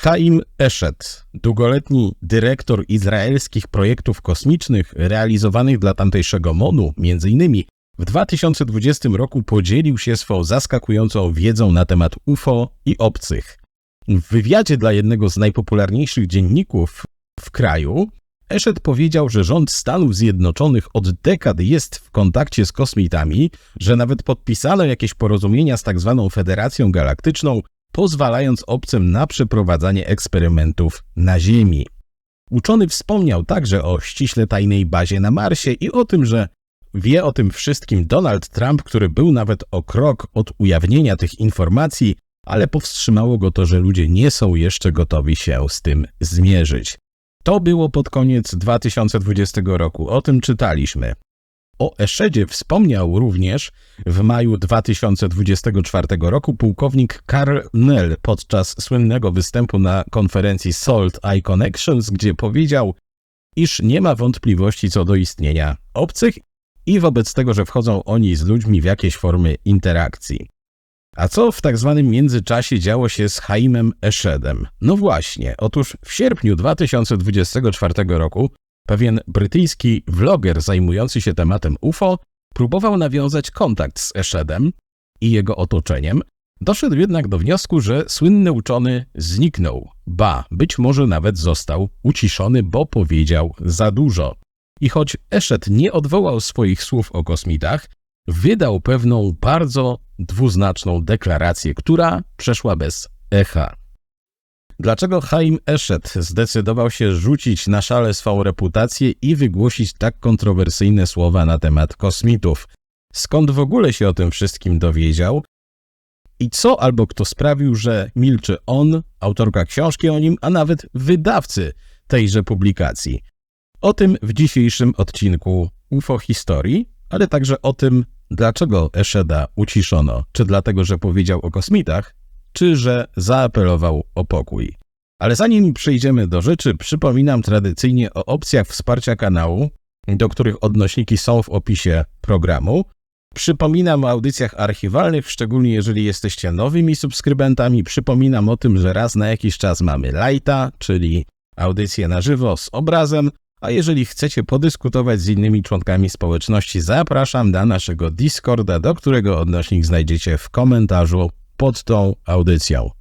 Chaim Eshet, długoletni dyrektor izraelskich projektów kosmicznych realizowanych dla tamtejszego MONU, innymi w 2020 roku podzielił się swą zaskakującą wiedzą na temat UFO i obcych. W wywiadzie dla jednego z najpopularniejszych dzienników w kraju Eshet powiedział, że rząd Stanów Zjednoczonych od dekad jest w kontakcie z kosmitami, że nawet podpisano jakieś porozumienia z tak zwaną Federacją Galaktyczną, pozwalając obcym na przeprowadzanie eksperymentów na Ziemi. Uczony wspomniał także o ściśle tajnej bazie na Marsie i o tym, że wie o tym wszystkim Donald Trump, który był nawet o krok od ujawnienia tych informacji, ale powstrzymało go to, że ludzie nie są jeszcze gotowi się z tym zmierzyć. To było pod koniec 2020 roku, o tym czytaliśmy. O Eszedzie wspomniał również w maju 2024 roku pułkownik Karl Nell podczas słynnego występu na konferencji Salt Eye Connections, gdzie powiedział, iż nie ma wątpliwości co do istnienia obcych i wobec tego, że wchodzą oni z ludźmi w jakieś formy interakcji. A co w tak zwanym międzyczasie działo się z Haimem Eszedem? No właśnie, otóż w sierpniu 2024 roku pewien brytyjski vloger zajmujący się tematem UFO próbował nawiązać kontakt z Eszedem i jego otoczeniem, doszedł jednak do wniosku, że słynny uczony zniknął, ba, być może nawet został uciszony, bo powiedział za dużo. I choć Eszed nie odwołał swoich słów o kosmitach, wydał pewną bardzo dwuznaczną deklarację, która przeszła bez echa. Dlaczego Chaim Eshet zdecydował się rzucić na szale swą reputację i wygłosić tak kontrowersyjne słowa na temat kosmitów? Skąd w ogóle się o tym wszystkim dowiedział? I co albo kto sprawił, że milczy on, autorka książki o nim, a nawet wydawcy tejże publikacji? O tym w dzisiejszym odcinku UFO Historii, ale także o tym, dlaczego Eszeda uciszono. Czy dlatego, że powiedział o kosmitach, czy że zaapelował o pokój. Ale zanim przejdziemy do rzeczy, przypominam tradycyjnie o opcjach wsparcia kanału, do których odnośniki są w opisie programu. Przypominam o audycjach archiwalnych, szczególnie jeżeli jesteście nowymi subskrybentami. Przypominam o tym, że raz na jakiś czas mamy lighta, czyli audycję na żywo z obrazem, a jeżeli chcecie podyskutować z innymi członkami społeczności, zapraszam na naszego Discorda, do którego odnośnik znajdziecie w komentarzu pod tą audycją.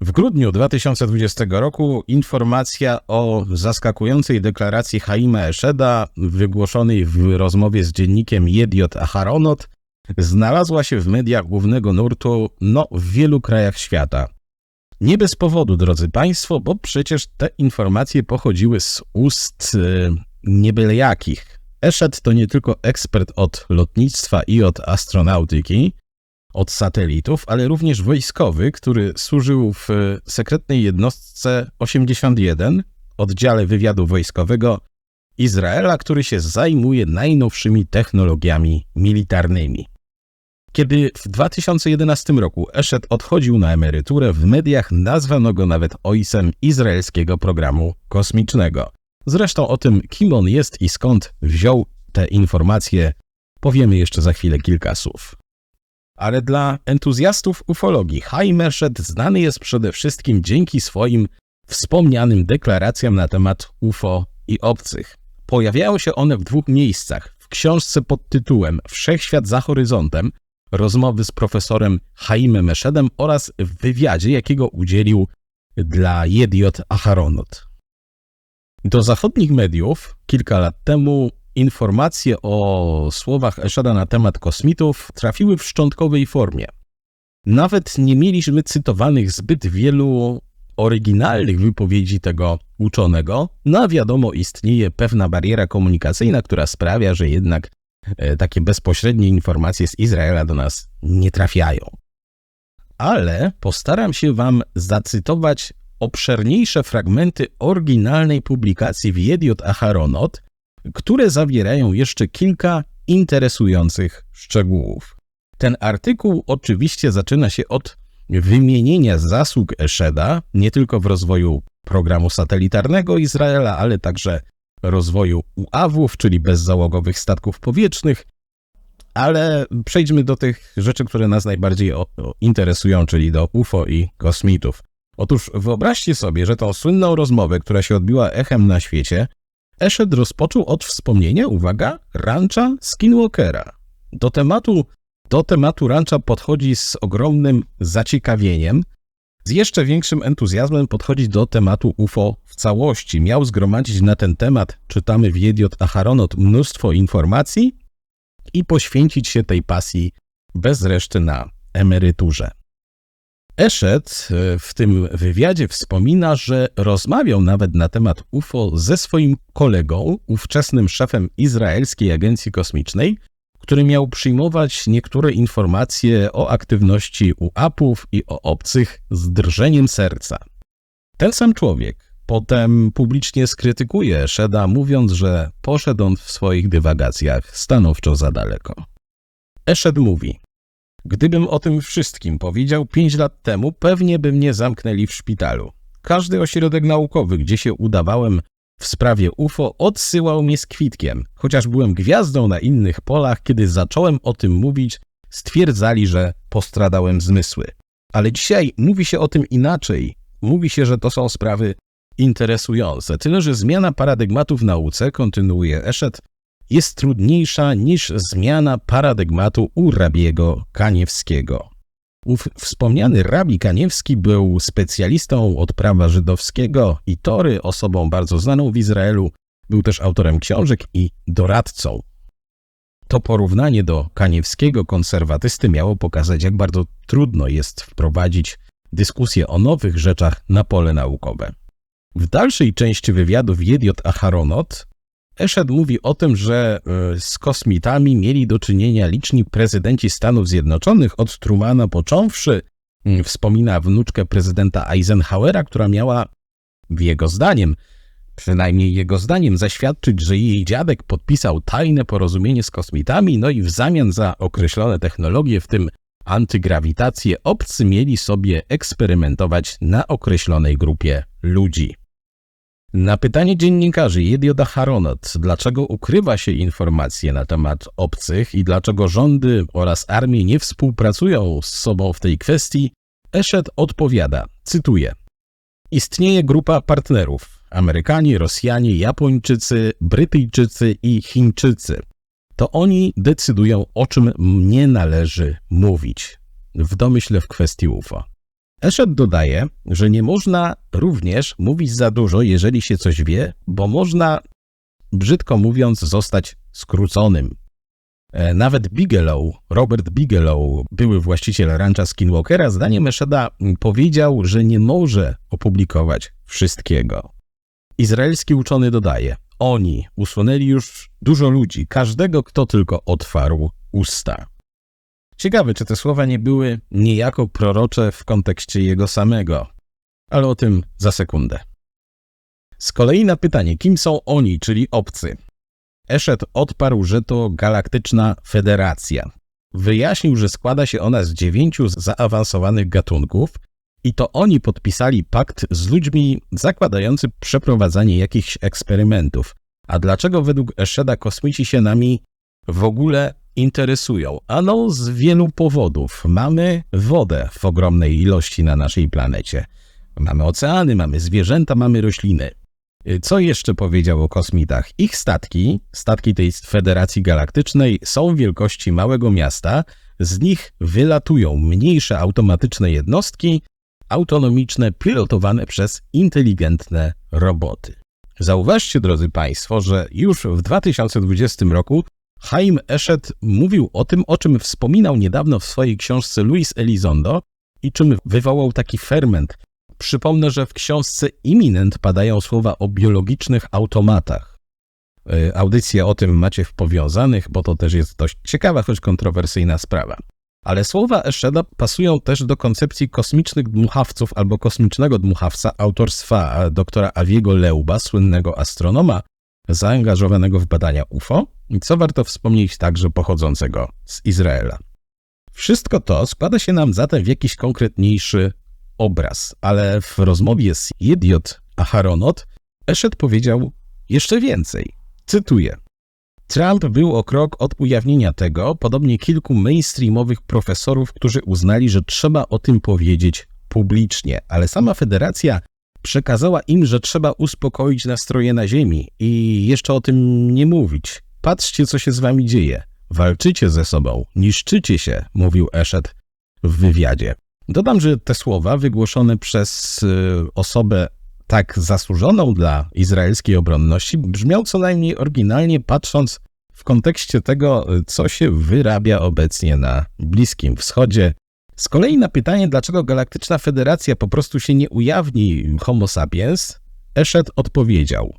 W grudniu 2020 roku informacja o zaskakującej deklaracji Haima Eszeda, wygłoszonej w rozmowie z dziennikiem Jediot Aharonot, znalazła się w mediach głównego nurtu no, w wielu krajach świata. Nie bez powodu, drodzy Państwo, bo przecież te informacje pochodziły z ust yy, nie byle jakich. Eszed to nie tylko ekspert od lotnictwa i od astronautyki, od satelitów, ale również wojskowy, który służył w sekretnej jednostce 81, oddziale wywiadu wojskowego Izraela, który się zajmuje najnowszymi technologiami militarnymi. Kiedy w 2011 roku Eshet odchodził na emeryturę, w mediach nazwano go nawet ojcem izraelskiego programu kosmicznego. Zresztą o tym, kim on jest i skąd wziął te informacje, powiemy jeszcze za chwilę kilka słów. Ale dla entuzjastów ufologii Chaim Eshet znany jest przede wszystkim dzięki swoim wspomnianym deklaracjom na temat UFO i obcych. Pojawiają się one w dwóch miejscach. W książce pod tytułem Wszechświat za horyzontem rozmowy z profesorem Chaimem Eszedem oraz w wywiadzie, jakiego udzielił dla Jediot Aharonot. Do zachodnich mediów kilka lat temu informacje o słowach Eszeda na temat kosmitów trafiły w szczątkowej formie. Nawet nie mieliśmy cytowanych zbyt wielu oryginalnych wypowiedzi tego uczonego, no wiadomo, istnieje pewna bariera komunikacyjna, która sprawia, że jednak E, takie bezpośrednie informacje z Izraela do nas nie trafiają. Ale postaram się Wam zacytować obszerniejsze fragmenty oryginalnej publikacji w Jediot Aharonot, które zawierają jeszcze kilka interesujących szczegółów. Ten artykuł oczywiście zaczyna się od wymienienia zasług Eszeda nie tylko w rozwoju programu satelitarnego Izraela, ale także rozwoju UAW-ów, czyli bezzałogowych statków powietrznych, ale przejdźmy do tych rzeczy, które nas najbardziej interesują, czyli do UFO i kosmitów. Otóż wyobraźcie sobie, że tą słynną rozmowę, która się odbiła echem na świecie, Eszed rozpoczął od wspomnienia, uwaga, rancha Skinwalkera. Do tematu, do tematu rancha podchodzi z ogromnym zaciekawieniem, z jeszcze większym entuzjazmem podchodzi do tematu UFO w całości. Miał zgromadzić na ten temat, czytamy w Jediot Aharonot, mnóstwo informacji i poświęcić się tej pasji bez reszty na emeryturze. Eszet e, w tym wywiadzie wspomina, że rozmawiał nawet na temat UFO ze swoim kolegą, ówczesnym szefem Izraelskiej Agencji Kosmicznej, który miał przyjmować niektóre informacje o aktywności UAP-ów i o obcych z drżeniem serca. Ten sam człowiek potem publicznie skrytykuje Szeda, mówiąc, że poszedł on w swoich dywagacjach stanowczo za daleko. Eszed mówi: Gdybym o tym wszystkim powiedział pięć lat temu, pewnie by mnie zamknęli w szpitalu. Każdy ośrodek naukowy, gdzie się udawałem w sprawie UFO, odsyłał mnie z kwitkiem. Chociaż byłem gwiazdą na innych polach, kiedy zacząłem o tym mówić, stwierdzali, że postradałem zmysły. Ale dzisiaj mówi się o tym inaczej. Mówi się, że to są sprawy interesujące. Tyle, że zmiana paradygmatów w nauce, kontynuuje Eszet, jest trudniejsza niż zmiana paradygmatu u rabiego Kaniewskiego. Ów wspomniany rabi Kaniewski był specjalistą od prawa żydowskiego i Tory, osobą bardzo znaną w Izraelu, był też autorem książek i doradcą. To porównanie do Kaniewskiego konserwatysty miało pokazać, jak bardzo trudno jest wprowadzić dyskusję o nowych rzeczach na pole naukowe. W dalszej części wywiadu w Jediot Aharonot Eszed mówi o tym, że e, z kosmitami mieli do czynienia liczni prezydenci Stanów Zjednoczonych, od Trumana począwszy. Mm, wspomina wnuczkę prezydenta Eisenhowera, która miała, jego zdaniem, przynajmniej jego zdaniem, zaświadczyć, że jej dziadek podpisał tajne porozumienie z kosmitami, no i w zamian za określone technologie, w tym antygrawitację, obcy mieli sobie eksperymentować na określonej grupie ludzi. Na pytanie dziennikarzy Jedioda Haronot, dlaczego ukrywa się informacje na temat obcych i dlaczego rządy oraz armie nie współpracują z sobą w tej kwestii, Eszet odpowiada, cytuję: Istnieje grupa partnerów: Amerykanie, Rosjanie, Japończycy, Brytyjczycy i Chińczycy. To oni decydują, o czym nie należy mówić. W domyśle w kwestii UFO. Eszet dodaje, że nie można również mówić za dużo, jeżeli się coś wie, bo można, brzydko mówiąc, zostać skróconym. E, nawet Bigelow, Robert Bigelow, były właściciel rancha Skinwalkera, zdaniem Eszeda powiedział, że nie może opublikować wszystkiego. Izraelski uczony dodaje, oni usunęli już dużo ludzi, każdego, kto tylko otwarł usta. Ciekawe, czy te słowa nie były niejako prorocze w kontekście jego samego, ale o tym za sekundę. Z kolei na pytanie, kim są oni, czyli obcy, Eszet odparł, że to galaktyczna federacja. Wyjaśnił, że składa się ona z dziewięciu zaawansowanych gatunków i to oni podpisali pakt z ludźmi zakładający przeprowadzanie jakichś eksperymentów. A dlaczego według Eszeda kosmici się nami w ogóle interesują? Ano z wielu powodów. Mamy wodę w ogromnej ilości na naszej planecie. Mamy oceany, mamy zwierzęta, mamy rośliny. Co jeszcze powiedział o kosmitach? Ich statki, statki tej Federacji Galaktycznej, są wielkości małego miasta. Z nich wylatują mniejsze automatyczne jednostki, autonomiczne, pilotowane przez inteligentne roboty. Zauważcie, drodzy Państwo, że już w 2020 roku Chaim Eszet mówił o tym, o czym wspominał niedawno w swojej książce Luis Elizondo i czym wywołał taki ferment. Przypomnę, że w książce Imminent padają słowa o biologicznych automatach. E, audycje o tym macie w powiązanych, bo to też jest dość ciekawa, choć kontrowersyjna sprawa. Ale słowa Eszeda pasują też do koncepcji kosmicznych dmuchawców albo kosmicznego dmuchawca autorstwa doktora Aviego Leuba, słynnego astronoma zaangażowanego w badania UFO, i co warto wspomnieć także pochodzącego z Izraela. Wszystko to składa się nam zatem w jakiś konkretniejszy obraz, ale w rozmowie z Idiot Aharonot Eszed powiedział jeszcze więcej. Cytuję. Trump był o krok od ujawnienia tego, podobnie kilku mainstreamowych profesorów, którzy uznali, że trzeba o tym powiedzieć publicznie, ale sama federacja przekazała im, że trzeba uspokoić nastroje na ziemi i jeszcze o tym nie mówić. Patrzcie, co się z wami dzieje. Walczycie ze sobą, niszczycie się, mówił Eszet w wywiadzie. Dodam, że te słowa wygłoszone przez y, osobę tak zasłużoną dla izraelskiej obronności brzmią co najmniej oryginalnie, patrząc w kontekście tego, co się wyrabia obecnie na Bliskim Wschodzie. Z kolei na pytanie, dlaczego Galaktyczna Federacja po prostu się nie ujawni Homo sapiens, Eszet odpowiedział.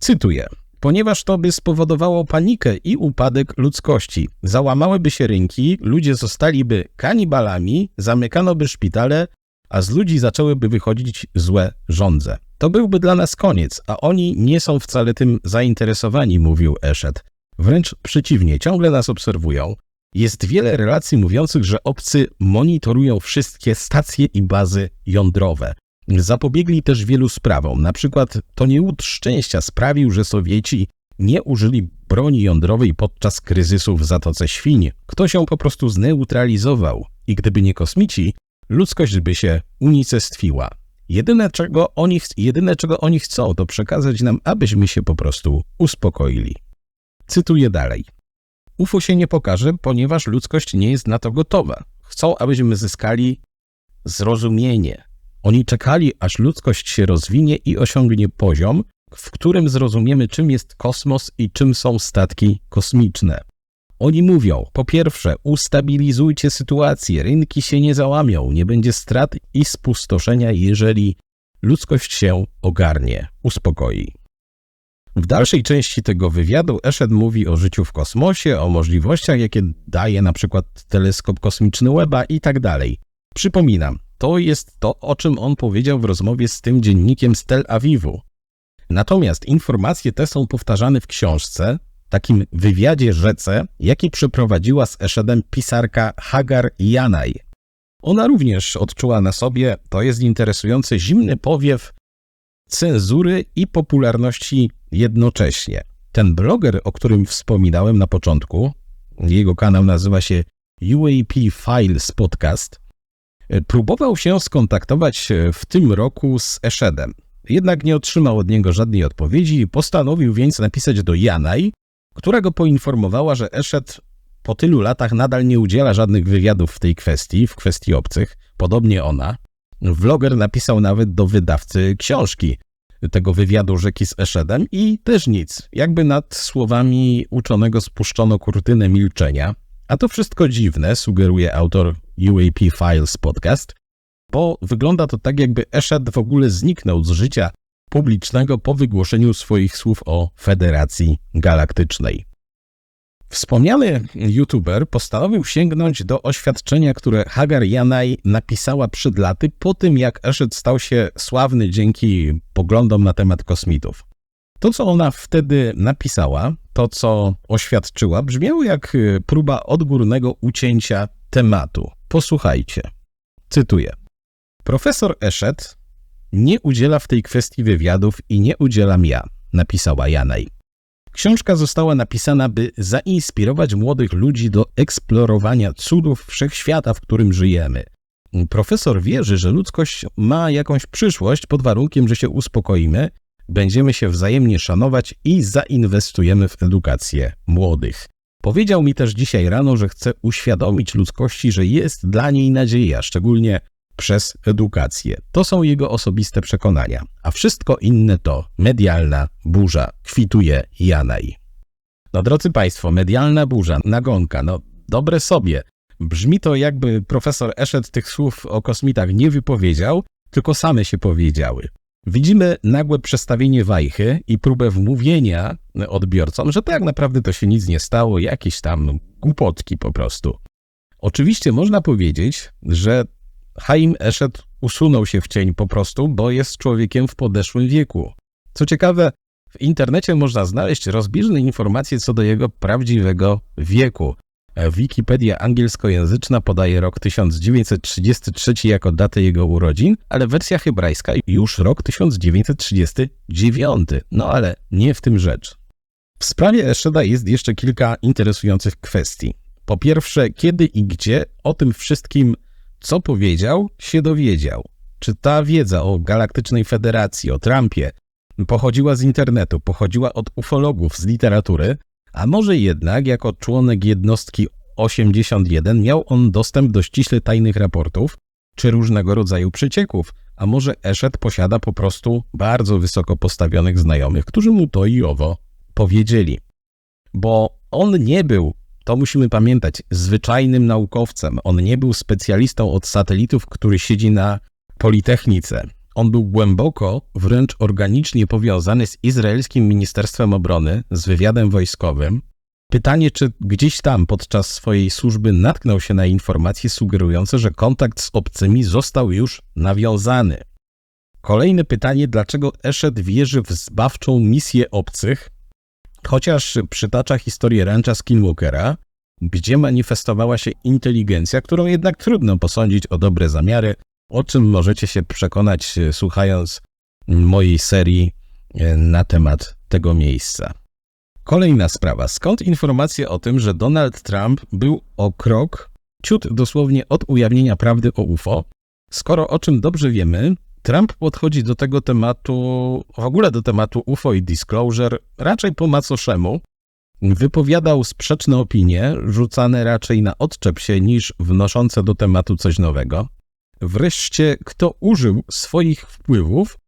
Cytuję. Ponieważ to by spowodowało panikę i upadek ludzkości. Załamałyby się rynki, ludzie zostaliby kanibalami, zamykano by szpitale, a z ludzi zaczęłyby wychodzić złe żądze. To byłby dla nas koniec, a oni nie są wcale tym zainteresowani, mówił Eszet. Wręcz przeciwnie, ciągle nas obserwują. Jest wiele relacji mówiących, że obcy monitorują wszystkie stacje i bazy jądrowe. Zapobiegli też wielu sprawom. Na przykład to niełód szczęścia sprawił, że Sowieci nie użyli broni jądrowej podczas kryzysu w Zatoce Świń. Ktoś ją po prostu zneutralizował i gdyby nie kosmici, ludzkość by się unicestwiła. Jedyne czego, oni, jedyne, czego oni chcą, to przekazać nam, abyśmy się po prostu uspokoili. Cytuję dalej. UFO się nie pokaże, ponieważ ludzkość nie jest na to gotowa. Chcą, abyśmy zyskali zrozumienie. Oni czekali, aż ludzkość się rozwinie i osiągnie poziom, w którym zrozumiemy, czym jest kosmos i czym są statki kosmiczne. Oni mówią, po pierwsze, ustabilizujcie sytuację, rynki się nie załamią, nie będzie strat i spustoszenia, jeżeli ludzkość się ogarnie, uspokoi. W dalszej części tego wywiadu Eszed mówi o życiu w kosmosie, o możliwościach, jakie daje na przykład teleskop kosmiczny Weba i tak dalej. Przypominam, to jest to, o czym on powiedział w rozmowie z tym dziennikiem z Tel Awiwu. Natomiast informacje te są powtarzane w książce, takim wywiadzie rzece, jaki przeprowadziła z Eszedem pisarka Hagar Janaj. Ona również odczuła na sobie, to jest interesujący, zimny powiew cenzury i popularności jednocześnie. Ten bloger, o którym wspominałem na początku, jego kanał nazywa się UAP Files Podcast, próbował się skontaktować w tym roku z Eszedem. Jednak nie otrzymał od niego żadnej odpowiedzi i postanowił więc napisać do Janaj, która go poinformowała, że Eszed po tylu latach nadal nie udziela żadnych wywiadów w tej kwestii, w kwestii obcych, podobnie ona. Vloger napisał nawet do wydawcy książki tego wywiadu rzeki z Eszedem i też nic. Jakby nad słowami uczonego spuszczono kurtynę milczenia. A to wszystko dziwne, sugeruje autor UAP Files podcast, bo wygląda to tak, jakby Eszed w ogóle zniknął z życia publicznego po wygłoszeniu swoich słów o Federacji Galaktycznej. Wspomniany youtuber postanowił sięgnąć do oświadczenia, które Hagar Janaj napisała przed laty po tym, jak Eszed stał się sławny dzięki poglądom na temat kosmitów. To, co ona wtedy napisała, to, co oświadczyła, brzmiało jak próba odgórnego ucięcia tematu. Posłuchajcie. Cytuję. Profesor Eszed nie udziela w tej kwestii wywiadów i nie udzielam ja, napisała Janaj. Książka została napisana, by zainspirować młodych ludzi do eksplorowania cudów wszechświata, w którym żyjemy. Profesor wierzy, że ludzkość ma jakąś przyszłość pod warunkiem, że się uspokoimy, będziemy się wzajemnie szanować i zainwestujemy w edukację młodych. Powiedział mi też dzisiaj rano, że chce uświadomić ludzkości, że jest dla niej nadzieja, szczególnie przez edukację. To są jego osobiste przekonania, a wszystko inne to medialna burza, kwituje Janaj. No drodzy Państwo, medialna burza, nagonka, no dobre sobie. Brzmi to jakby profesor Eszet tych słów o kosmitach nie wypowiedział, tylko same się powiedziały. Widzimy nagłe przestawienie wajchy i próbę wmówienia odbiorcom, że tak naprawdę to się nic nie stało, jakieś tam głupotki po prostu. Oczywiście można powiedzieć, że Haim Eszet usunął się w cień po prostu, bo jest człowiekiem w podeszłym wieku. Co ciekawe, w internecie można znaleźć rozbieżne informacje co do jego prawdziwego wieku. Wikipedia angielskojęzyczna podaje rok 1933 jako datę jego urodzin, ale wersja hebrajska już rok 1939. No ale nie w tym rzecz. W sprawie Eszeda jest jeszcze kilka interesujących kwestii. Po pierwsze, kiedy i gdzie o tym wszystkim co powiedział, się dowiedział. Czy ta wiedza o Galaktycznej Federacji, o Trumpie pochodziła z internetu, pochodziła od ufologów, z literatury, a może jednak jako członek jednostki 81 miał on dostęp do ściśle tajnych raportów czy różnego rodzaju przecieków, a może Eszet posiada po prostu bardzo wysoko postawionych znajomych, którzy mu to i owo powiedzieli. Bo on nie był, to musimy pamiętać, zwyczajnym naukowcem. On nie był specjalistą od satelitów, który siedzi na Politechnice. On był głęboko, wręcz organicznie powiązany z izraelskim Ministerstwem Obrony, z wywiadem wojskowym. Pytanie, czy gdzieś tam podczas swojej służby natknął się na informacje sugerujące, że kontakt z obcymi został już nawiązany. Kolejne pytanie, dlaczego Eszet wierzy w zbawczą misję obcych, chociaż przytacza historię rancha Skinwalkera, gdzie manifestowała się inteligencja, którą jednak trudno posądzić o dobre zamiary, o czym możecie się przekonać e, słuchając mojej serii e, na temat tego miejsca. Kolejna sprawa. Skąd informacje o tym, że Donald Trump był o krok, ciut dosłownie od ujawnienia prawdy o UFO, skoro o czym dobrze wiemy, Trump podchodzi do tego tematu, w ogóle do tematu UFO i disclosure, raczej po macoszemu. Wypowiadał sprzeczne opinie, rzucane raczej na odczep się niż wnoszące do tematu coś nowego. Wreszcie, kto użył swoich wpływów,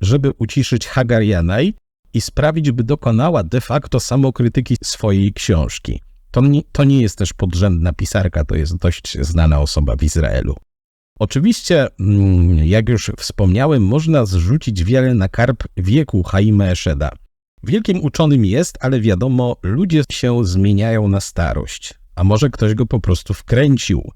żeby uciszyć Hagarianaj i sprawić, by dokonała de facto samokrytyki swojej książki. To nie, to nie jest też podrzędna pisarka, to jest dość znana osoba w Izraelu. Oczywiście, mm, jak już wspomniałem, można zrzucić wiele na karp wieku Haima Eszeda. Wielkim uczonym jest, ale wiadomo, ludzie się zmieniają na starość. A może ktoś go po prostu wkręcił,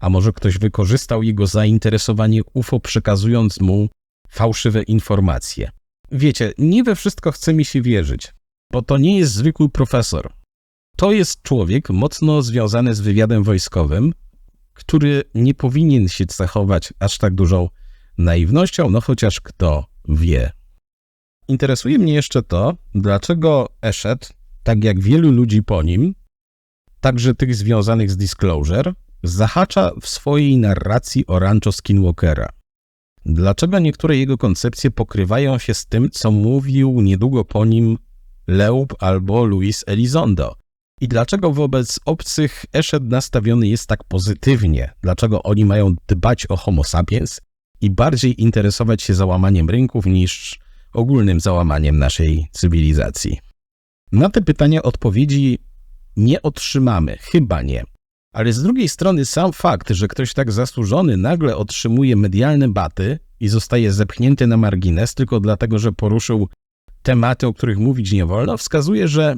a może ktoś wykorzystał jego zainteresowanie UFO, przekazując mu fałszywe informacje. Wiecie, nie we wszystko chce mi się wierzyć, bo to nie jest zwykły profesor. To jest człowiek mocno związany z wywiadem wojskowym, który nie powinien się cechować aż tak dużą naiwnością, no chociaż kto wie. Interesuje mnie jeszcze to, dlaczego Eshet, tak jak wielu ludzi po nim, także tych związanych z Disclosure, zahacza w swojej narracji o Rancho Skinwalkera. Dlaczego niektóre jego koncepcje pokrywają się z tym, co mówił niedługo po nim Leub albo Luis Elizondo? I dlaczego wobec obcych Eszed nastawiony jest tak pozytywnie? Dlaczego oni mają dbać o Homo sapiens i bardziej interesować się załamaniem rynków niż ogólnym załamaniem naszej cywilizacji? Na te pytania odpowiedzi nie otrzymamy, chyba nie. Ale z drugiej strony sam fakt, że ktoś tak zasłużony nagle otrzymuje medialne baty i zostaje zepchnięty na margines tylko dlatego, że poruszył tematy, o których mówić nie wolno, wskazuje, że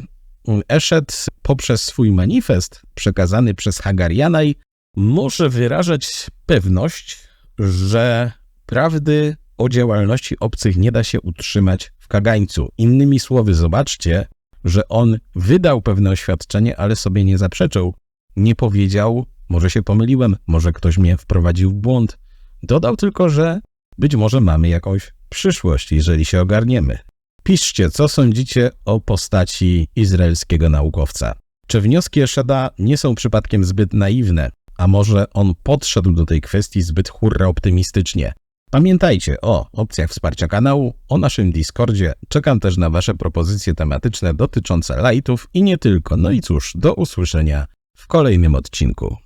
Eszet poprzez swój manifest przekazany przez Hagarianaj może wyrażać pewność, że prawdy o działalności obcych nie da się utrzymać w kagańcu. Innymi słowy, zobaczcie, że on wydał pewne oświadczenie, ale sobie nie zaprzeczył, nie powiedział, może się pomyliłem, może ktoś mnie wprowadził w błąd. Dodał tylko, że być może mamy jakąś przyszłość, jeżeli się ogarniemy. Piszcie, co sądzicie o postaci izraelskiego naukowca. Czy wnioski Eszeda nie są przypadkiem zbyt naiwne, a może on podszedł do tej kwestii zbyt hurra optymistycznie? Pamiętajcie o opcjach wsparcia kanału, o naszym Discordzie. Czekam też na Wasze propozycje tematyczne dotyczące lightów i nie tylko. No i cóż, do usłyszenia w kolejnym odcinku.